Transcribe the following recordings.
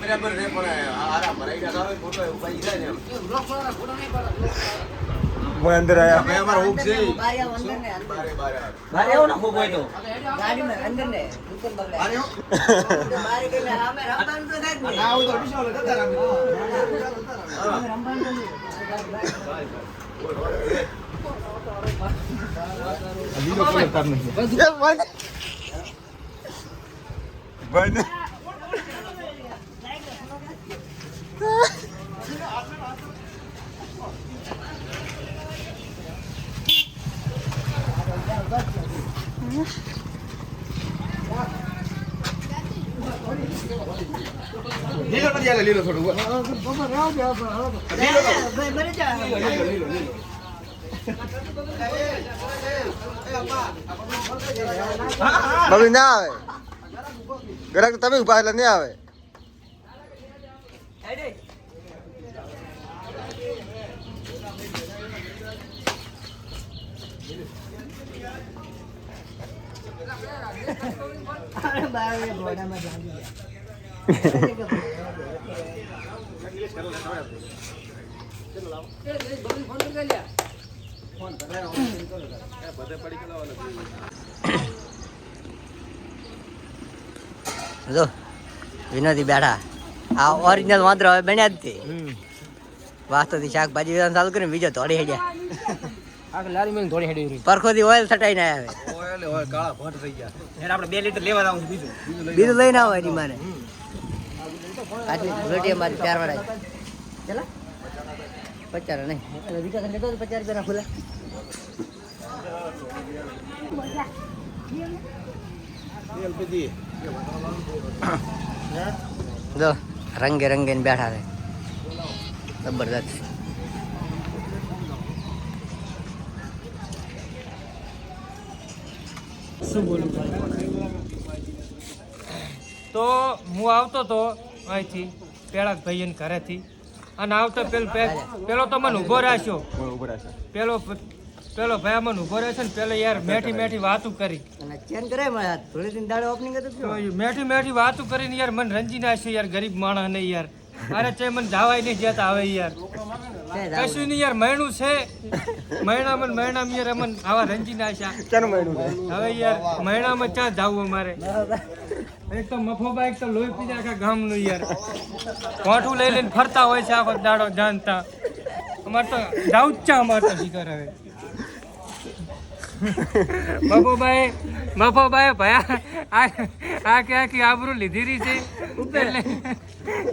બરાબર રે પણ આરા ભરાઈ ગયા આવે ફોટો ઉભાઈ જાય ને હું અંદર આયા. અમે અમાર હુક છે. બારે અંદર ને, બારે બારે. બારે આવો ને ખૂબ હોય તો. ગાડીમાં અંદર ને, ઉપર બગડે. બારે બારે ગઈને આમે રમવાનું તો થાય જ આવું તો વિશાલ હતા રામ આમે તો બંધ બંધ લીલો નથી આલે લીલો થોડું ભાઈ, મરી જા. બબી ના આવે ગ્રાહક તમે ઊભા એટલે નહીં આવે અરે બારે ઘોડામાં ભાગી ગયા. જો વિનોદી બેઠા. આ ઓરિજિનલ માત્ર હવે બન્યા જ તે. વાસ્તવથી શાકભાજી વેચાણ ચાલુ કરીને બીજો તોડી હેડ્યા. પરખોથી ઓઇલ છટાઈને આવે ઓય ઓય કાળા ભટ થઈ ગયા. એને બે લીટર લેવા બીજું. બીજું લઈને આવો એની માને. આટલી રોટી અમારી ચાર વાળા ચલા. પચાસ નહીં. કંઈ લેતો હતો પચાસ રૂપિયાના ખુલ્લા જો રંગે રંગે બેઠા છે. જબરદસ્ત. તો હું આવતો તો અહીંથી પેળાક ભાઈ ઘરેથી. અને આવતો પેલો પેલો તો મને ઊભો રાખ્યો. પેલો પેલો ભાઈ મને ઊભો રહેશે ને પેલો યાર મેઠી મેઠી વાતું કરી. ચેન કરે થોડી દિન દાડે ઓપનિંગ હતું તો એ મેઠી મેઠી વાતું કરીને યાર મને રંજી નાખ્યો યાર ગરીબ માણસ ને યાર. અરે તે મને જાવાય નહીં જતા આવે યાર. કશું નહીં યાર મહેણું છે. મહેણામાં મહિનામાં યાર અમને આવા રંજી નાખ્યા મહિનું છે? હવે યાર મહિનામાં ક્યાં જાવું અમારે? એક તો મફોબા એક તો લોહી પી જાય આખા ગામનું યાર. કોઠું લઈ લઈને ફરતા હોય છે આખો દાડો જાણતા અમારે તો જાવું જ છે અમારે તો શિખર હવે. મફોબાએ મફોબાએ ભયા આ આ કે આખી આબરૂ લીધી રહી છે. એટલે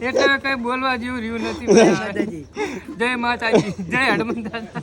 એટલે કઈ બોલવા જેવું રહ્યું નથી. જય માતાજી. જય હનુમાન દાદા